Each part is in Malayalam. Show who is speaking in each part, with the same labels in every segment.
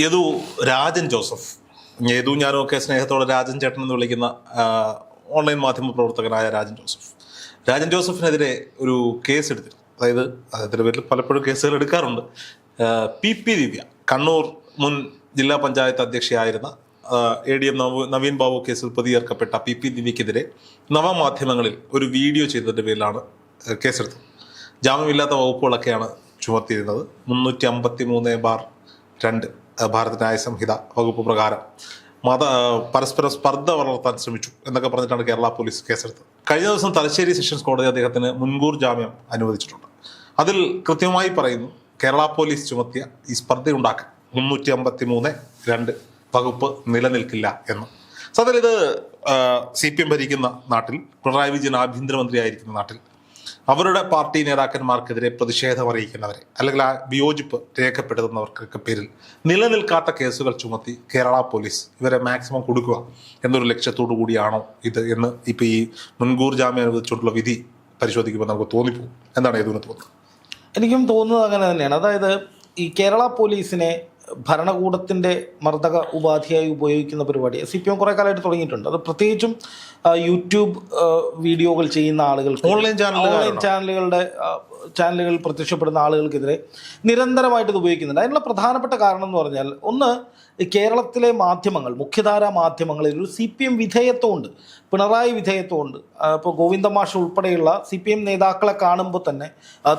Speaker 1: യദു രാജൻ ജോസഫ്. യദു ഞാനും ഒക്കെ സ്നേഹത്തോടെ രാജൻ ചേട്ടൻ എന്ന് വിളിക്കുന്ന ഓൺലൈൻ മാധ്യമ പ്രവർത്തകനായ രാജൻ ജോസഫ്. രാജൻ ജോസഫിനെതിരെ ഒരു കേസ് എടുത്തിരുന്നു. അതായത് അദ്ദേഹത്തിന്റെ പേരിൽ പലപ്പോഴും കേസുകൾ എടുക്കാറുണ്ട്. പി പി ദിവ്യ കണ്ണൂർ മുൻ ജില്ലാ panchayat അധ്യക്ഷയായിരുന്ന A D M Naveen Babu കേസിൽ പ്രതിയേർക്കപ്പെട്ട പി പി ദിവ്യക്കെതിരെ നവമാധ്യമങ്ങളിൽ ഒരു വീഡിയോ ചെയ്തതിന്റെ പേരിലാണ് കേസെടുത്തത്. ജാമ്യമില്ലാത്ത വകുപ്പുകളൊക്കെയാണ് ചുമത്തിയിരുന്നത്. മുന്നൂറ്റി അമ്പത്തി മൂന്ന് ബാർ രണ്ട്. ഭാരത ന്യായ സംഹിത വകുപ്പ് പ്രകാരം മത പരസ്പര സ്പർദ്ധ വളർത്താൻ ശ്രമിച്ചു എന്നൊക്കെ പറഞ്ഞിട്ടാണ് കേരള പോലീസ് കേസെടുത്തത്. കഴിഞ്ഞ ദിവസം തലശ്ശേരി സെഷൻസ് കോടതി അദ്ദേഹത്തിന് മുൻകൂർ ജാമ്യം അനുവദിച്ചിട്ടുണ്ട്. അതിൽ കൃത്യമായി പറയുന്നു കേരള പോലീസ് ചുമത്തിയ ഈ സ്പർദ്ധയുണ്ടാക്കാൻ മുന്നൂറ്റി അമ്പത്തി മൂന്ന് രണ്ട് വകുപ്പ് നിലനിൽക്കില്ല എന്ന്. സത്യത്തിൽ ഇത് സി പി എം ഭരിക്കുന്ന നാട്ടിൽ പിണറായി വിജയൻ ആഭ്യന്തരമന്ത്രിയായിരിക്കുന്ന നാട്ടിൽ അവരുടെ പാർട്ടി നേതാക്കന്മാർക്കെതിരെ പ്രതിഷേധം അറിയിക്കുന്നവരെ അല്ലെങ്കിൽ ആ വിയോജിപ്പ് രേഖപ്പെടുത്തുന്നവർക്കൊക്കെ പേരിൽ നിലനിൽക്കാത്ത കേസുകൾ ചുമത്തി കേരള പോലീസ് ഇവരെ മാക്സിമം കൊടുക്കുക എന്നൊരു ലക്ഷ്യത്തോടു കൂടിയാണോ ഇത് എന്ന് ഇപ്പൊ ഈ മുൻകൂർ ജാമ്യം അനുവദിച്ചുകൊണ്ടുള്ള വിധി പരിശോധിക്കുമ്പോൾ നമുക്ക് തോന്നിപ്പോകും. എന്താണ് ഏതുവിന് തോന്നുന്നത്?
Speaker 2: എനിക്കും തോന്നുന്നത് അങ്ങനെ തന്നെയാണ്. അതായത് ഈ കേരള പോലീസിനെ ഭരണകൂടത്തിന്റെ മർദ്ദക ഉപാധിയായി ഉപയോഗിക്കുന്ന പരിപാടി സി പി എം കുറേ കാലമായിട്ട് തുടങ്ങിയിട്ടുണ്ട് അത് പ്രത്യേകിച്ചും യൂട്യൂബ് വീഡിയോകൾ ചെയ്യുന്ന ആളുകൾക്ക്
Speaker 1: ഓൺലൈൻ ചാനലുകാരാണോ?
Speaker 2: ഓൺലൈൻ ചാനലുകളുടെ ചാനലുകളിൽ പ്രത്യക്ഷപ്പെടുന്ന ആളുകൾക്കെതിരെ നിരന്തരമായിട്ട് ഇത് ഉപയോഗിക്കുന്നുണ്ട്. അതിനുള്ള പ്രധാനപ്പെട്ട കാരണം എന്ന് പറഞ്ഞാൽ ഒന്ന് കേരളത്തിലെ മാധ്യമങ്ങൾ മുഖ്യധാരാ മാധ്യമങ്ങളിൽ ഒരു സി പി എം വിധേയത്വമുണ്ട്. പിണറായി വിധേയത്വമുണ്ട്. ഇപ്പോൾ ഗോവിന്ദമാഷ് ഉൾപ്പെടെയുള്ള സി പി എം നേതാക്കളെ കാണുമ്പോൾ തന്നെ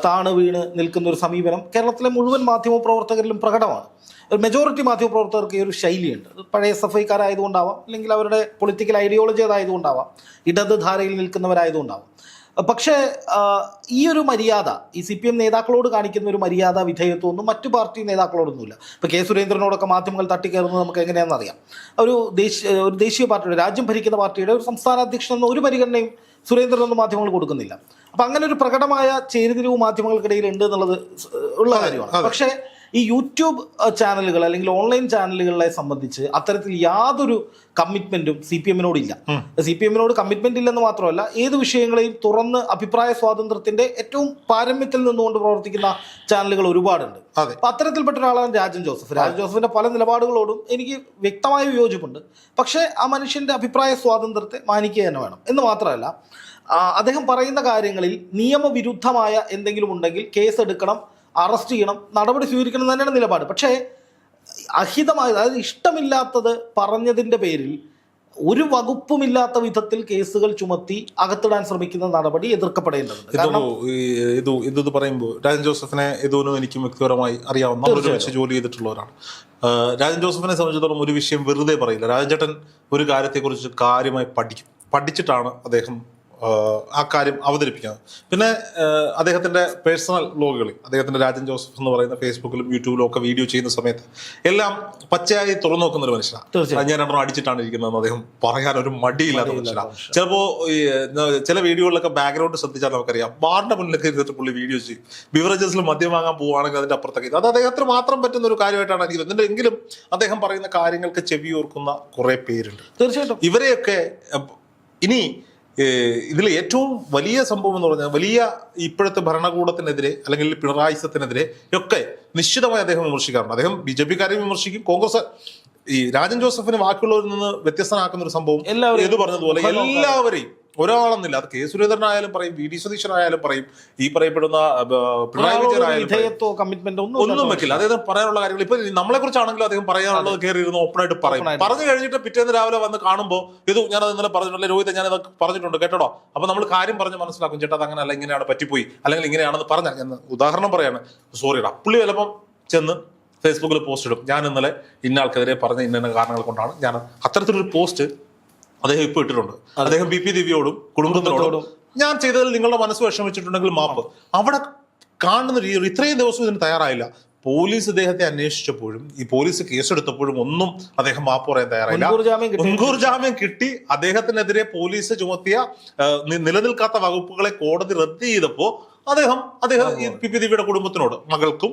Speaker 2: താണു വീണ് നിൽക്കുന്ന ഒരു സമീപനം കേരളത്തിലെ മുഴുവൻ മാധ്യമ പ്രവർത്തകരിലും പ്രകടമാണ്. ഒരു മെജോറിറ്റി മാധ്യമ പ്രവർത്തകർക്ക് ഈ ഒരു ശൈലിയുണ്ട്. പഴയ എസ് എഫ് ഐക്കാരായതുകൊണ്ടാവാം അല്ലെങ്കിൽ അവരുടെ പൊളിറ്റിക്കൽ ഐഡിയോളജി അതായതുകൊണ്ടാവാം ഇടത് ധാരയിൽ നിൽക്കുന്നവരായതുകൊണ്ടാവാം. പക്ഷേ ഈ ഒരു മര്യാദ ഈ സി പി എം നേതാക്കളോട് കാണിക്കുന്ന ഒരു മര്യാദ വിധേയത്വമൊന്നും മറ്റു പാർട്ടി നേതാക്കളോടൊന്നുമില്ല. ഇപ്പോൾ കെ സുരേന്ദ്രനോടൊക്കെ മാധ്യമങ്ങൾ തട്ടിക്കയറുന്നത് നമുക്ക് എങ്ങനെയാണെന്ന് അറിയാം. ഒരു ദേശീയ ഒരു ദേശീയ പാർട്ടിയുടെ രാജ്യം ഭരിക്കുന്ന പാർട്ടിയുടെ ഒരു സംസ്ഥാന അധ്യക്ഷൻ എന്ന ഒരു പരിഗണനയും സുരേന്ദ്രനൊന്നും മാധ്യമങ്ങൾ കൊടുക്കുന്നില്ല. അപ്പം അങ്ങനെ ഒരു പ്രകടമായ ചേരിതിരിവ് മാധ്യമങ്ങൾക്കിടയിൽ ഉണ്ട് എന്നുള്ളത് ഉള്ള കാര്യമാണ്. പക്ഷേ ഈ യൂട്യൂബ് ചാനലുകൾ അല്ലെങ്കിൽ ഓൺലൈൻ ചാനലുകളെ സംബന്ധിച്ച് അത്തരത്തിൽ യാതൊരു കമ്മിറ്റ്മെന്റും സി പി എമ്മിനോട് ഇല്ല. സി പി എമ്മിനോട് കമ്മിറ്റ്മെന്റ് ഇല്ലെന്ന് മാത്രമല്ല ഏത് വിഷയങ്ങളെയും തുറന്ന് അഭിപ്രായ സ്വാതന്ത്ര്യത്തിന്റെ ഏറ്റവും പാരമ്യത്തിൽ നിന്നുകൊണ്ട് പ്രവർത്തിക്കുന്ന ചാനലുകൾ ഒരുപാടുണ്ട്. അപ്പൊ അത്തരത്തിൽപ്പെട്ട ഒരാളാണ് രാജൻ ജോസഫ്. രാജൻ ജോസഫിന്റെ പല നിലപാടുകളോടും എനിക്ക് വ്യക്തമായ വിയോജിപ്പുണ്ട് പക്ഷേ ആ മനുഷ്യന്റെ അഭിപ്രായ സ്വാതന്ത്ര്യത്തെ മാനിക്കുക തന്നെ വേണം. എന്ന് മാത്രമല്ല അദ്ദേഹം പറയുന്ന കാര്യങ്ങളിൽ നിയമവിരുദ്ധമായ എന്തെങ്കിലും ഉണ്ടെങ്കിൽ കേസ് എടുക്കണം അറസ്റ്റ് ചെയ്യണം നടപടി സ്വീകരിക്കണം എന്ന് തന്നെയാണ് നിലപാട്. പക്ഷേ അഹിതമായ അതായത് ഇഷ്ടമില്ലാത്തത് പറഞ്ഞതിന്റെ പേരിൽ ഒരു വകുപ്പുമില്ലാത്ത വിധത്തിൽ കേസുകൾ ചുമത്തി അകത്തിടാൻ ശ്രമിക്കുന്ന നടപടി എതിർക്കപ്പെടേണ്ടതുണ്ട്.
Speaker 1: ഇത് ഇത് പറയുമ്പോൾ രാജൻ ജോസഫിനെ ഇതൊന്നും എനിക്ക് വ്യക്തിപരമായി അറിയാവുന്ന ഒരുമിച്ച് ജോലി ചെയ്തിട്ടുള്ളവരാണ്. രാജൻ ജോസഫിനെ സംബന്ധിച്ചിടത്തോളം ഒരു വിഷയം വെറുതെ പറയില്ല. രാജൻ ചേട്ടൻ ഒരു കാര്യത്തെക്കുറിച്ച് കാര്യമായി പഠിക്കും. പഠിച്ചിട്ടാണ് അദ്ദേഹം ആ, കാര്യം അവതരിപ്പിക്കുന്നത് പിന്നെ അദ്ദേഹത്തിന്റെ അദ്ദേഹത്തിന്റെ പേഴ്സണൽ വ്ലോഗുകളിൽ അദ്ദേഹത്തിന്റെ രാജൻ ജോസഫ് എന്ന് പറയുന്ന ഫേസ്ബുക്കിലും യൂട്യൂബിലും ഒക്കെ വീഡിയോ ചെയ്യുന്ന സമയത്ത് എല്ലാം പച്ചയായി തുറന്നു നോക്കുന്ന ഒരു മനുഷ്യനാണ് ഞാൻ രണ്ടെണ്ണം അടിച്ചിട്ടാണ് ഇരിക്കുന്നതെന്ന് അദ്ദേഹം പറയാൻ ഒരു മടിയില്ലാത്ത മനുഷ്യനാണ് ചിലപ്പോ ഈ ചില വീഡിയോകളിലൊക്കെ ബാക്ക്ഗ്രൗണ്ട് ശ്രദ്ധിച്ചാൽ നമുക്കറിയാം. ബാറിന്റെ മുന്നിലൊക്കെ ഇരുന്നിട്ട് പുള്ളി വീഡിയോ ചെയ്യും. ബിവറേജസിൽ മദ്യം വാങ്ങാൻ പോവുകയാണെങ്കിൽ അതിന്റെ അപ്പുറത്തേക്ക് അത് അദ്ദേഹത്തിന് മാത്രം പറ്റുന്ന ഒരു കാര്യമായിട്ടാണ് എനിക്ക് തോന്നുന്നത്. എങ്കിലും അദ്ദേഹം പറയുന്ന കാര്യങ്ങൾക്ക് ചെവിയോർക്കുന്ന കുറെ പേരുണ്ട്.
Speaker 2: തീർച്ചയായിട്ടും.
Speaker 1: ഇവരെയൊക്കെ ഇനി ഇതിൽ ഏറ്റവും വലിയ സംഭവം എന്ന് പറഞ്ഞാൽ വലിയ ഇപ്പോഴത്തെ ഭരണകൂടത്തിനെതിരെ അല്ലെങ്കിൽ പിണറായിസത്തിനെതിരെ ഒക്കെ നിശ്ചിതമായി അദ്ദേഹം വിമർശിക്കാറുണ്ട്. അദ്ദേഹം ബി ജെ പിക്കാരെയും വിമർശിക്കും. കോൺഗ്രസ് ഈ രാജൻ ജോസഫിനെ ബാക്കിയുള്ളവരിൽ നിന്ന് വ്യത്യസ്തനാക്കുന്ന ഒരു സംഭവം
Speaker 2: എല്ലാവരും
Speaker 1: ഇത് പറഞ്ഞതുപോലെ എല്ലാവരെയും ഒരാളെന്നില്ല. അത് കെ സുരേന്ദ്രനായാലും പറയും വി ഡി സതീശനായാലും പറയും ഈ പറയപ്പെടുന്ന പിണറായി വിജയനായാലും
Speaker 2: കമ്മിറ്റ്മെന്റ് ഒന്നും
Speaker 1: വെക്കില്ല. അദ്ദേഹം പറയാനുള്ള കാര്യങ്ങൾ ഇപ്പൊ നമ്മളെ കുറിച്ചാണെങ്കിലും അദ്ദേഹം പറയാനുള്ളത് കയറിയിരുന്നു ഓപ്പൺ ആയിട്ട് പറയും. പറഞ്ഞു കഴിഞ്ഞിട്ട് പിറ്റേന്ന് രാവിലെ വന്ന് കാണുമ്പോൾ ഇത് ഞാനത് ഇന്നലെ പറഞ്ഞിട്ടുണ്ട് രോഹിത് ഞാൻ ഇതൊക്കെ പറഞ്ഞിട്ടുണ്ട് കേട്ടോ അപ്പൊ നമ്മൾ കാര്യം പറഞ്ഞ് മനസ്സിലാക്കും ചേട്ടാ അത് അങ്ങനെയല്ല ഇങ്ങനെയാണ് പറ്റിപ്പോയി അല്ലെങ്കിൽ ഇങ്ങനെയാണെന്ന് പറഞ്ഞാൽ ഞാൻ ഉദാഹരണം പറയാണ്. സോറിടാ പുള്ളി ചിലപ്പം ചെന്ന് ഫേസ്ബുക്കിൽ പോസ്റ്റ് ഇടും. ഞാൻ ഇന്നലെ ഇന്ന ആൾക്കെതിരെ പറഞ്ഞ ഇന്ന കാരണങ്ങൾ കൊണ്ടാണ് ഞാൻ അത്തരത്തിലൊരു പോസ്റ്റ് അദ്ദേഹം ഇപ്പൊ ഇട്ടിട്ടുണ്ട്. അദ്ദേഹം ബി പി ദിവ്യയോടും കുടുംബത്തിനോടും ഞാൻ ചെയ്തതിൽ നിങ്ങളുടെ മനസ്സ് വിഷമിച്ചിട്ടുണ്ടെങ്കിൽ മാപ്പ്. അവിടെ കാണുന്ന രീതി ഇത്രയും ദിവസം ഇതിന് തയ്യാറായില്ല. പോലീസ് ഇദ്ദേഹത്തെ അന്വേഷിച്ചപ്പോഴും ഈ പോലീസ് കേസെടുത്തപ്പോഴും ഒന്നും അദ്ദേഹം മാപ്പ് പറയാൻ തയ്യാറായില്ല.
Speaker 2: മുൻകൂർ ജാമ്യം കിട്ടി.
Speaker 1: അദ്ദേഹത്തിനെതിരെ പോലീസ് ചുമത്തിയ നിലനിൽക്കാത്ത വകുപ്പുകളെ കോടതി റദ്ദ് ചെയ്തപ്പോ അദ്ദേഹം അദ്ദേഹം പി പി ദേവിയുടെ കുടുംബത്തിനോട് മകൾക്കും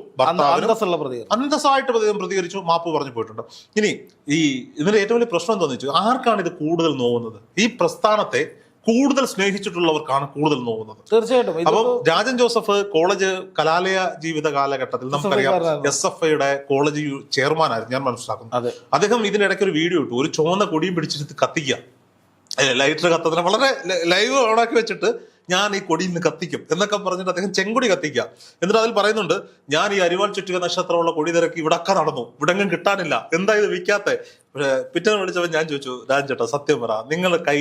Speaker 1: അന്തസ്സായിട്ട് അദ്ദേഹം പ്രതികരിച്ചു മാപ്പ് പറഞ്ഞു പോയിട്ടുണ്ട്. ഇനി ഈ ഇതിന്റെ ഏറ്റവും വലിയ പ്രശ്നം എന്താണെന്ന് വെച്ചാൽ ആർക്കാണ് ഇത് കൂടുതൽ നോവുന്നത്? ഈ പ്രസ്ഥാനത്തെ കൂടുതൽ സ്നേഹിച്ചിട്ടുള്ളവർക്കാണ് കൂടുതൽ നോവുന്നത്.
Speaker 2: തീർച്ചയായിട്ടും.
Speaker 1: അപ്പൊ രാജൻ ജോസഫ് കോളേജ് കലാലയ ജീവിത കാലഘട്ടത്തിൽ നമുക്കറിയാം. എസ് എഫ് ഐയുടെ കോളേജ് ചെയർമാനായിരുന്നു ഞാൻ മനസ്സിലാക്കുന്നു. അദ്ദേഹം ഇതിനിടയ്ക്ക് ഒരു വീഡിയോ ഇട്ടു. ഒരു ചുവന്ന കൊടിയും പിടിച്ചിട്ട് കത്തിക്കുക. ലൈറ്റർ കത്തുന്ന വളരെ ലൈവ് ഓണാക്കി വെച്ചിട്ട് ഞാൻ ഈ കൊടിയിൽ നിന്ന് കത്തിക്കും എന്നൊക്കെ പറഞ്ഞിട്ട് അദ്ദേഹം ചെങ്കൊടി കത്തിക്കുക. എന്നിട്ട് അതിൽ പറയുന്നുണ്ട് ഞാൻ ഈ അരിവാൾ ചുറ്റുക നക്ഷത്രമുള്ള കൊടി തിരക്കി ഇവിടൊക്കെ നടന്നു. ഇവിടെങ്ങും കിട്ടാനില്ല. എന്താ ഇത് വിൽക്കാത്തെ? പക്ഷേ പിറ്റേന്ന് വിളിച്ചപ്പോൾ ഞാൻ ചോദിച്ചു രാജൻ ചേട്ടാ സത്യം പറ. നിങ്ങൾ കൈ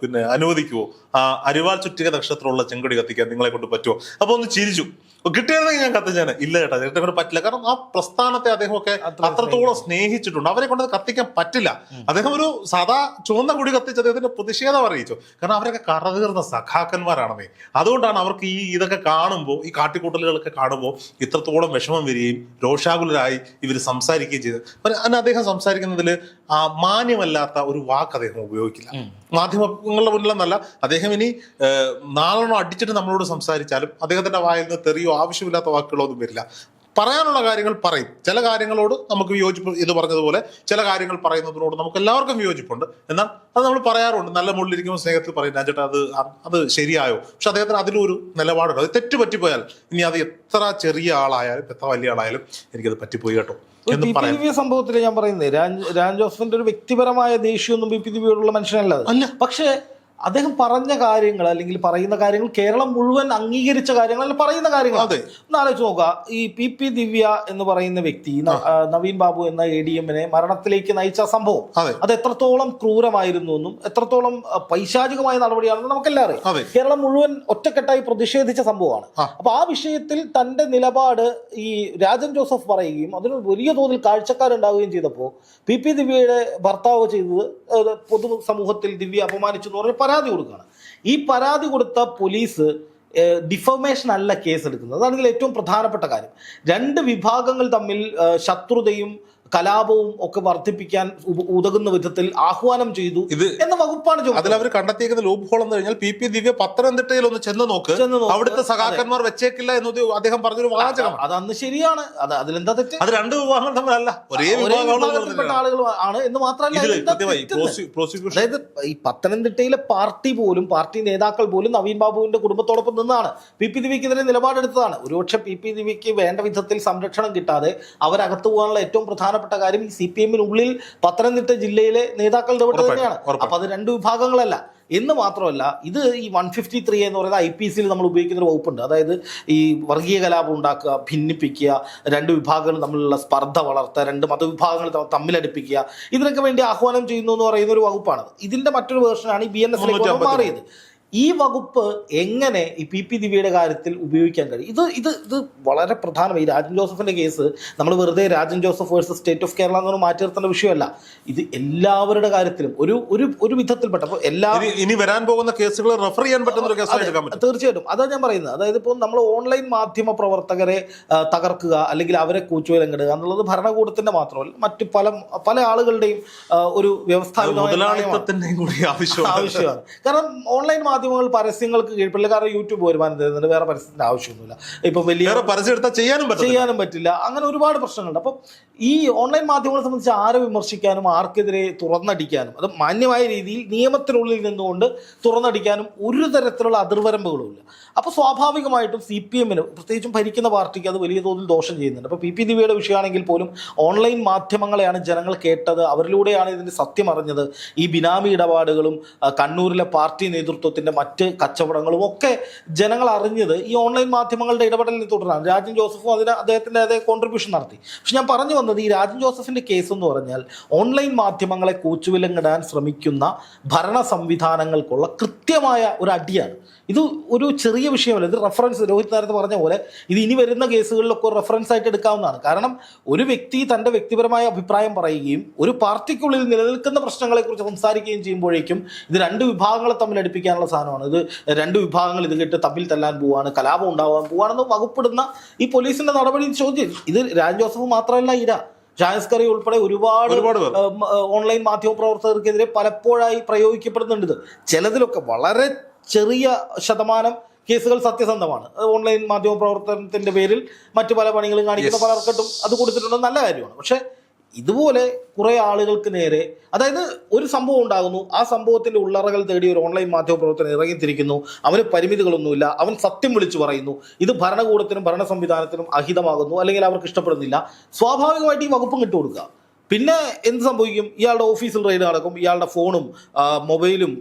Speaker 1: പിന്നെ അനുവദിക്കുവോ? ആ അരിവാൾ ചുറ്റിക നക്ഷത്രമുള്ള ചെങ്കൊടി കത്തിക്കാൻ നിങ്ങളെ കൊണ്ട് പറ്റുമോ അപ്പൊ ഒന്ന് ചിരിച്ചു. അപ്പൊ കിട്ടിയായിരുന്നെങ്കിൽ ഞാൻ കത്തിച്ചാണ് ഇല്ല കേട്ടോ ചേട്ടനെ കൊണ്ട് പറ്റില്ല. കാരണം ആ പ്രസ്ഥാനത്തെ അദ്ദേഹം
Speaker 2: ഒക്കെ
Speaker 1: അത്രത്തോളം സ്നേഹിച്ചിട്ടുണ്ട്. അവരെ കൊണ്ട് കത്തിക്കാൻ പറ്റില്ല. അദ്ദേഹം ഒരു സാധാ ചുവന്ന കുടി കത്തിച്ച് അദ്ദേഹത്തിന്റെ പ്രതിഷേധം അറിയിച്ചു. കാരണം അവരൊക്കെ കറതീർന്ന സഖാക്കന്മാരാണെന്നേ അതുകൊണ്ടാണ് അവർക്ക് ഈ ഇതൊക്കെ കാണുമ്പോൾ ഈ കാട്ടിക്കൂട്ടലുകളൊക്കെ കാണുമ്പോൾ ഇത്രത്തോളം വിഷമം വരികയും രോഷാകുലരായി ഇവർ സംസാരിക്കുകയും ചെയ്തത്. പിന്നെ അതിന് അദ്ദേഹം സംസാരിക്കുന്നതിൽ ആ മാന്യമല്ലാത്ത ഒരു വാക്ക് അദ്ദേഹം ഉപയോഗിക്കില്ല. മാധ്യമങ്ങളുടെ മുന്നിലെന്നല്ല. അദ്ദേഹം ഇനി നാലെണ്ണം അടിച്ചിട്ട് നമ്മളോട് സംസാരിച്ചാലും അദ്ദേഹത്തിന്റെ വായിൽ നിന്ന് തെറിയോ ആവശ്യമില്ലാത്ത വാക്കുകളോ ഒന്നും വരില്ല. പറയാനുള്ള കാര്യങ്ങൾ പറയും. ചില കാര്യങ്ങളോട് നമുക്ക് വിയോജിപ്പ് ഇത് പറഞ്ഞതുപോലെ ചില കാര്യങ്ങൾ പറയുന്നതിനോട് നമുക്ക് എല്ലാവർക്കും വിയോജിപ്പുണ്ട്. എന്നാൽ അത് നമ്മൾ പറയാറുണ്ട്. നല്ല മുള്ളിരിക്കുമ്പോൾ സ്നേഹത്തിൽ പറയും രാജേട്ട അത് അത് ശരിയായോ? പക്ഷെ അദ്ദേഹത്തിന് അതിലൊരു നിലപാടുണ്ട്. അത് തെറ്റ് പറ്റിപ്പോയാൽ ഇനി അത് എത്ര ചെറിയ ആളായാലും എത്ര വലിയ ആളായാലും എനിക്കത് പറ്റിപ്പോയി കേട്ടോ
Speaker 2: സംഭവത്തിൽ ഞാൻ പറയുന്നത് രാജ് ജോസഫിന്റെ ഒരു വ്യക്തിപരമായ ദേഷ്യമൊന്നും ബി പി ദിവ്യോടുള്ള മനുഷ്യനല്ല. പക്ഷേ അദ്ദേഹം പറഞ്ഞ കാര്യങ്ങൾ അല്ലെങ്കിൽ പറയുന്ന കാര്യങ്ങൾ കേരളം മുഴുവൻ അംഗീകരിച്ച കാര്യങ്ങൾ അല്ലെങ്കിൽ പറയുന്ന കാര്യങ്ങൾ.
Speaker 1: അതെ.
Speaker 2: ഒന്ന് ആലോചിച്ച് നോക്കുക. ഈ പി പി ദിവ്യ എന്ന് പറയുന്ന വ്യക്തി നവീൻ ബാബു എന്ന എ ഡി എമ്മിനെ മരണത്തിലേക്ക് നയിച്ച സംഭവം.
Speaker 1: അതെ.
Speaker 2: എത്രത്തോളം ക്രൂരമായിരുന്നു എന്നും എത്രത്തോളം പൈശാചികമായ നടപടിയാണെന്ന് നമുക്കെല്ലാം അറിയാം കേരളം മുഴുവൻ ഒറ്റക്കെട്ടായി പ്രതിഷേധിച്ച സംഭവമാണ്. അപ്പൊ ആ വിഷയത്തിൽ തന്റെ നിലപാട് ഈ രാജൻ ജോസഫ് പറയുകയും അതിന് വലിയ തോതിൽ കാഴ്ചക്കാരുണ്ടാവുകയും ചെയ്തപ്പോൾ പി പി ദിവ്യയുടെ ഭർത്താവ് ചെയ്തത് പൊതു സമൂഹത്തിൽ ദിവ്യ അപമാനിച്ചു എന്ന് പറഞ്ഞ് പരാതി കൊടുക്കുകയാണ്. ഈ പരാതി കൊടുത്ത പോലീസ് ഡിഫോമേഷൻ അല്ല കേസ് എടുക്കുന്നത്. അതാണെങ്കിൽ ഏറ്റവും പ്രധാനപ്പെട്ട കാര്യം. രണ്ട് വിഭാഗങ്ങൾ തമ്മിൽ ശത്രുതയും കലാപവും ഒക്കെ വർദ്ധിപ്പിക്കാൻ ഉതകുന്ന വിധത്തിൽ ആഹ്വാനം ചെയ്തു
Speaker 1: ഇത്
Speaker 2: എന്ന വകുപ്പാണ്
Speaker 1: അതിൽ അവർ കണ്ടെത്തിയിരിക്കുന്ന ലൂപ്പ് ഹോൾ എന്ന് കഴിഞ്ഞാൽ പി പി ദിവ്യ പത്തനംതിട്ടയിൽ ഒന്ന് ചെന്ന് നോക്ക്. അവിടുത്തെ സഹാക്കന്മാർ വെച്ചേക്കില്ല എന്നത് അദ്ദേഹം പറഞ്ഞൊരു വാചകം.
Speaker 2: അത് അന്ന് ശരിയാണ്. അത് അതിലെന്താ തെറ്റ്?
Speaker 1: അത് രണ്ട് വിഭാഗങ്ങൾ തമ്മിലല്ല. ഒരേ
Speaker 2: ആളുകൾ ആണ് എന്ന് മാത്രമല്ല അതായത് ഈ പത്തനംതിട്ടയിലെ പാർട്ടി പോലും പാർട്ടി നേതാക്കൾ പോലും നവീൻ ബാബുവിന്റെ കുടുംബത്തോടൊപ്പം നിന്നാണ്. പി പി ദിവ്യക്കെതിരെ നിലപാടെടുത്തതാണ്. ഒരുപക്ഷെ പി പി ദിവ്യക്ക് വേണ്ട വിധത്തിൽ സംരക്ഷണം കിട്ടാതെ അവരകത്ത് പോകാനുള്ള ഏറ്റവും പ്രധാനപ്പെട്ട കാര്യം ഈ സി പി എമ്മിനുള്ളിൽ പത്തനംതിട്ട ജില്ലയിലെ നേതാക്കൾ ഇടപെട്ടത് തന്നെയാണ്. അപ്പൊ അത് രണ്ട് വിഭാഗങ്ങളല്ല. എന്ന് മാത്രമല്ല ഇത് ഈ വൺ ഫിഫ്റ്റി ത്രീ എന്ന് പറയുന്ന ഐ പി സിയിൽ നമ്മൾ ഉപയോഗിക്കുന്ന ഒരു വകുപ്പുണ്ട്. അതായത് ഈ വർഗീയ കലാപം ഉണ്ടാക്കുക ഭിന്നിപ്പിക്കുക രണ്ട് വിഭാഗങ്ങൾ തമ്മിലുള്ള സ്പർദ്ധ വളർത്തുക രണ്ട് മതവിഭാഗങ്ങൾ തമ്മിലടുപ്പിക്കുക തമ്മിലടിപ്പിക്കുക ഇതിനൊക്കെ വേണ്ടി ആഹ്വാനം ചെയ്യുന്നു എന്ന് പറയുന്ന ഒരു വകുപ്പാണ് ഇതിന്റെ മറ്റൊരു വേർഷനാണ് ഈ ബി എൻ എസ് മാറിയത്. ഈ വകുപ്പ് എങ്ങനെ ഈ പി പി ദിവ്യയുടെ കാര്യത്തിൽ ഉപയോഗിക്കാൻ കഴിയും? ഇത് ഇത് ഇത് വളരെ പ്രധാനമായി രാജൻ ജോസഫിന്റെ കേസ് നമ്മൾ വെറുതെ Rajan Joseph versus state of Kerala എന്ന് മാറ്റി നിർത്തേണ്ട വിഷയമല്ല. ഇത് എല്ലാവരുടെ കാര്യത്തിലും ഒരു ഒരു ഒരു വിധത്തിൽപ്പെട്ട അപ്പോൾ എല്ലാ
Speaker 1: ഇനി വരാൻ പോകുന്ന കേസുകൾ റെഫർ ചെയ്യാൻ പറ്റുന്ന ഒരു കേസായിട്ട്
Speaker 2: തീർച്ചയായിട്ടും. അതാണ് ഞാൻ പറയുന്നത്. അതായത് ഇപ്പോൾ നമ്മൾ ഓൺലൈൻ മാധ്യമ പ്രവർത്തകരെ തകർക്കുക അല്ലെങ്കിൽ അവരെ കൂച്ചുവിലങ്ങിടുക എന്നുള്ളത് ഭരണകൂടത്തിന്റെ മാത്രമല്ല മറ്റ് പല പല ആളുകളുടെയും ഒരു വ്യവസ്ഥാപിതമായ
Speaker 1: ആവശ്യമാണ്.
Speaker 2: ആവശ്യമാണ്. കാരണം ഓൺലൈൻ മാധ്യമങ്ങൾ പരസ്യങ്ങൾക്ക് കീഴ്പ്പില്ല കാരണം യൂട്യൂബ് വരുമാനം തരുന്നുണ്ട് വേറെ പരസ്യത്തിന്റെ ആവശ്യമൊന്നുമില്ല. ഇപ്പൊ വലിയ
Speaker 1: പരസ്യം എടുത്താൽ ചെയ്യാനും പറ്റില്ല
Speaker 2: ചെയ്യാനും പറ്റില്ല. അങ്ങനെ ഒരുപാട് പ്രശ്നങ്ങളുണ്ട്. അപ്പം ഈ ഓൺലൈൻ മാധ്യമങ്ങളെ സംബന്ധിച്ച് ആരെ വിമർശിക്കാനും ആർക്കെതിരെ തുറന്നടിക്കാനും അത് മാന്യമായ രീതിയിൽ നിയമത്തിനുള്ളിൽ നിന്നുകൊണ്ട് തുറന്നടിക്കാനും ഒരു തരത്തിലുള്ള അതിർവരമ്പുകളുമില്ല. അപ്പോൾ സ്വാഭാവികമായിട്ടും സി പി എമ്മിന് പ്രത്യേകിച്ചും ഭരിക്കുന്ന പാർട്ടിക്ക് അത് വലിയ തോതിൽ ദോഷം ചെയ്യുന്നുണ്ട്. അപ്പോൾ പി പി ദിവിയുടെ വിഷയമാണെങ്കിൽ പോലും ഓൺലൈൻ മാധ്യമങ്ങളെയാണ് ജനങ്ങൾ കേട്ടത്. അവരിലൂടെയാണ് ഇതിന്റെ സത്യം അറിഞ്ഞത്. ഈ ബിനാമി ഇടപാടുകളും കണ്ണൂരിലെ പാർട്ടി നേതൃത്വത്തിന്റെ മറ്റ് കച്ചവടങ്ങളും ഒക്കെ ജനങ്ങൾ അറിഞ്ഞത് ഈ ഓൺലൈൻ മാധ്യമങ്ങളുടെ ഇടപെടലിനെ തുടർന്നാണ്. രാജൻ ജോസഫും അതിന് അദ്ദേഹത്തിന്റെ അതേ കോൺട്രിബ്യൂഷൻ നടത്തി. പക്ഷെ ഞാൻ പറഞ്ഞു വന്നത് ഈ രാജൻ ജോസഫിന്റെ കേസ് എന്ന് പറഞ്ഞാൽ ഓൺലൈൻ മാധ്യമങ്ങളെ കൂച്ചുവിലങ്ങിടാൻ ശ്രമിക്കുന്ന ഭരണ സംവിധാനങ്ങൾക്കുള്ള കൃത്യമായ ഒരു അടിയാണ്. ഇത് ഒരു ചെറിയ വിഷയമല്ല. ഇത് റെഫറൻസ് രോഹിത് നേരത്തെ പറഞ്ഞ പോലെ ഇത് ഇനി വരുന്ന കേസുകളിലൊക്കെ റെഫറൻസ് ആയിട്ട് എടുക്കാവുന്നതാണ്. കാരണം ഒരു വ്യക്തി തന്റെ വ്യക്തിപരമായ അഭിപ്രായം പറയുകയും ഒരു പാർട്ടിക്കുള്ളിൽ നിലനിൽക്കുന്ന പ്രശ്നങ്ങളെക്കുറിച്ച് സംസാരിക്കുകയും ചെയ്യുമ്പോഴേക്കും ഇത് രണ്ട് വിഭാഗങ്ങളെ തമ്മിൽ അടുപ്പിക്കാനുള്ള സാധനമാണ് ഇത് രണ്ട് വിഭാഗങ്ങൾ ഇത് കേട്ട് തമ്മിൽ തല്ലാൻ പോവാണ് കലാപം ഉണ്ടാവാൻ പോവാണെന്ന് വകുപ്പിടുന്ന ഈ പോലീസിന്റെ നടപടി ചോദ്യം. ഇത് രാജ് ജോസഫ് മാത്രമല്ല ഇര. ജാൻസ്കറി ഉൾപ്പെടെ ഒരുപാട് ഓൺലൈൻ മാധ്യമ പ്രവർത്തകർക്കെതിരെ പലപ്പോഴായി പ്രയോഗിക്കപ്പെടുന്നുണ്ട് ചിലതിലൊക്കെ വളരെ ചെറിയ ശതമാനം കേസുകൾ സത്യസന്ധമാണ്. ഓൺലൈൻ മാധ്യമ പ്രവർത്തനത്തിന്റെ പേരിൽ മറ്റു പല പണികളും കാണിക്കുന്ന പലർക്കും അത് കൊടുത്തിട്ടുണ്ടെന്ന് നല്ല കാര്യമാണ്. പക്ഷേ ഇതുപോലെ കുറെ ആളുകൾക്ക് നേരെ അതായത് ഒരു സംഭവം ഉണ്ടാകുന്നു. ആ സംഭവത്തിന്റെ ഉള്ളറകൾ തേടി ഒരു ഓൺലൈൻ മാധ്യമ പ്രവർത്തനം ഇറങ്ങിത്തിരിക്കുന്നു. അവന് പരിമിതികളൊന്നുമില്ല. അവൻ സത്യം വിളിച്ചു പറയുന്നു. ഇത് ഭരണകൂടത്തിനും ഭരണ സംവിധാനത്തിനും അഹിതമാകുന്നു. അല്ലെങ്കിൽ അവർക്ക് ഇഷ്ടപ്പെടുന്നില്ല. സ്വാഭാവികമായിട്ട് ഈ വകുപ്പും കിട്ടുകൊടുക്കുക. പിന്നെ എന്ത് സംഭവിക്കും? ഇയാളുടെ ഓഫീസിൽ റെയ്ഡ് നടക്കും. ഇയാളുടെ ഫോണും മൊബൈലും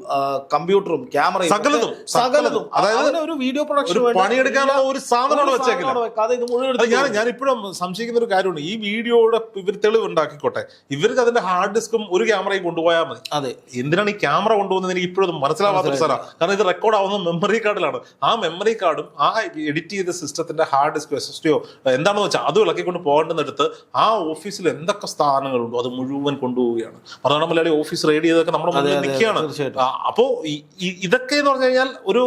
Speaker 2: കമ്പ്യൂട്ടറും ക്യാമറയും
Speaker 1: സകലതും,
Speaker 2: സകലതും.
Speaker 1: അതായത്
Speaker 2: ഒരു വീഡിയോ പ്രൊഡക്ഷൻ
Speaker 1: പണിയെടുക്കാനുള്ള ഒരു സാധനം വെച്ചേക്കില്ല ഞാൻ ഞാൻ ഇപ്പോഴും സംശയിക്കുന്ന ഒരു കാര്യമാണ് ഈ വീഡിയോയുടെ ഇവർ തെളിവ് ഉണ്ടാക്കിക്കോട്ടെ ഇവർക്ക് അതിന്റെ ഹാർഡ് ഡിസ്കും ഒരു ക്യാമറയും കൊണ്ടുപോയാൽ മതി.
Speaker 2: അതെ.
Speaker 1: എന്തിനാണ് ഈ ക്യാമറ കൊണ്ടുപോകുന്നത് എനിക്ക് ഇപ്പോഴും മനസ്സിലാവാത്ത ഒരു സ്ഥലമാണ്. കാരണം ഇത് റെക്കോർഡ് ആവുന്ന മെമ്മറി കാർഡിലാണ് ആ മെമ്മറി കാർഡും ആ എഡിറ്റ് ചെയ്ത സിസ്റ്റത്തിന്റെ ഹാർഡ് ഡിസ്ക് എസ് എസ് ടിയോ എന്താണെന്ന് വെച്ചാൽ അതും ഇളക്കിക്കൊണ്ട് പോകേണ്ടെന്നെടുത്ത് ആ ഓഫീസിൽ എന്തൊക്കെ സ്ഥാനങ്ങളുണ്ടോ അത് മുഴുവൻ കൊണ്ടുപോവുകയാണ്. മലയാള മലയാളി ഓഫീസ് റെയ്ഡ് ചെയ്തൊക്കെ നമ്മുടെ മുന്നിൽ നിൽക്കുകയാണ്.
Speaker 2: തീർച്ചയായിട്ടും.
Speaker 1: അപ്പോ ഈ- ഈ- ഇതൊക്കെ എന്ന് പറഞ്ഞു കഴിഞ്ഞാൽ ഒരു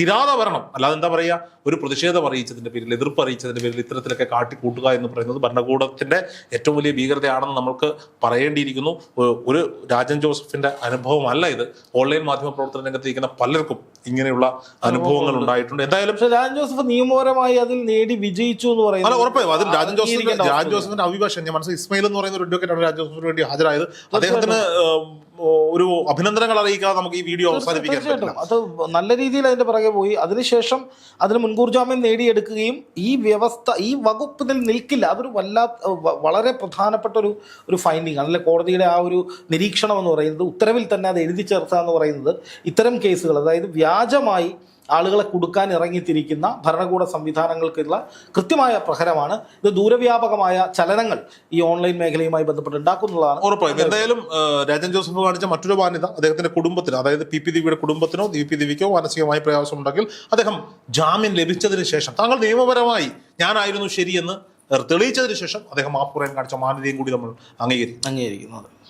Speaker 1: കിരാത ഭരണം. അല്ലാതെ എന്താ പറയാ ഒരു പ്രതിഷേധം അറിയിച്ചതിന്റെ പേരിൽ എതിർപ്പ് അറിയിച്ചതിന്റെ പേരിൽ ഇത്തരത്തിലൊക്കെ കാട്ടിക്കൂട്ടുക എന്ന് പറയുന്നത് ഭരണകൂടത്തിന്റെ ഏറ്റവും വലിയ ഭീകരതയാണെന്ന് നമ്മൾക്ക് പറയേണ്ടിയിരിക്കുന്നു. ഒരു രാജൻ ജോസഫിന്റെ അനുഭവമല്ല ഇത്. ഓൺലൈൻ മാധ്യമ പ്രവർത്തന രംഗത്തിരിക്കുന്ന പലർക്കും ഇങ്ങനെയുള്ള അനുഭവങ്ങൾ ഉണ്ടായിട്ടുണ്ട്. എന്തായാലും
Speaker 2: പക്ഷേ രാജൻ ജോസഫ് നിയമപരമായി അതിൽ നേടി വിജയിച്ചു എന്ന് പറയുന്നത്
Speaker 1: ഉറപ്പായും. അതിൽ രാജൻ ജോസഫിന്റെ രാജൻ ജോസഫിന്റെ അഭിഭാഷകൻ. ഞാൻ മനസ്സിൽ ഇസ്മയിൽ എന്ന് പറയുന്ന ഒരു അഡ്വക്കേറ്റാണ് രാജൻ ജോസഫിന് വേണ്ടി ഹാജരായത്. അദ്ദേഹത്തിന് ഒരു അഭിനന്ദനങ്ങൾ അറിയിക്കാതെ നമുക്ക് ഈ വീഡിയോ അവസാനിപ്പിക്കാൻ പറ്റില്ല.
Speaker 2: അത് നല്ല രീതിയിൽ അതിന്റെ പുറകെ പോയി. അതിനുശേഷം അതിന് മുൻകൂർ ജാമ്യം നേടിയെടുക്കുകയും ഈ വ്യവസ്ഥ ഈ വകുപ്പ് ഇതിൽ നിൽക്കില്ല. അതൊരു വല്ലാത്ത വളരെ പ്രധാനപ്പെട്ട ഒരു ഒരു ഫൈൻഡിങ് ആണ്. അല്ലെ കോടതിയുടെ ആ ഒരു നിരീക്ഷണം എന്ന് പറയുന്നത് ഉത്തരവിൽ തന്നെ അത് എഴുതി ചേർക്കുക എന്ന് പറയുന്നത് ഇത്തരം കേസുകൾ അതായത് വ്യാജമായി ആളുകളെ കൊടുക്കാൻ ഇറങ്ങിത്തിരിക്കുന്ന ഭരണകൂട സംവിധാനങ്ങൾക്കുള്ള കൃത്യമായ പ്രഹരമാണ്. ഇത് ദൂരവ്യാപകമായ ചലനങ്ങൾ ഈ ഓൺലൈൻ മേഖലയുമായി ബന്ധപ്പെട്ട് ഉണ്ടാക്കുന്നതാണ്.
Speaker 1: ഉറപ്പായും. എന്തായാലും രാജൻ ജോസഫ് കാണിച്ച മറ്റൊരു മാന്യത അദ്ദേഹത്തിന്റെ കുടുംബത്തിന് അതായത് പി പി ദേവിയുടെ കുടുംബത്തിനോ ദി പി ദേവിക്കോ മാനസികമായ പ്രയാസം ഉണ്ടെങ്കിൽ അദ്ദേഹം ജാമ്യം ലഭിച്ചതിന് ശേഷം താങ്കൾ നിയമപരമായി ഞാനായിരുന്നു ശരിയെന്ന് തെളിയിച്ചതിന് ശേഷം അദ്ദേഹം മാപ്പ് പറയാൻ കാണിച്ച മാന്യതയും കൂടി നമ്മൾ അംഗീകരിക്കും.
Speaker 2: അംഗീകരിക്കുന്നത്.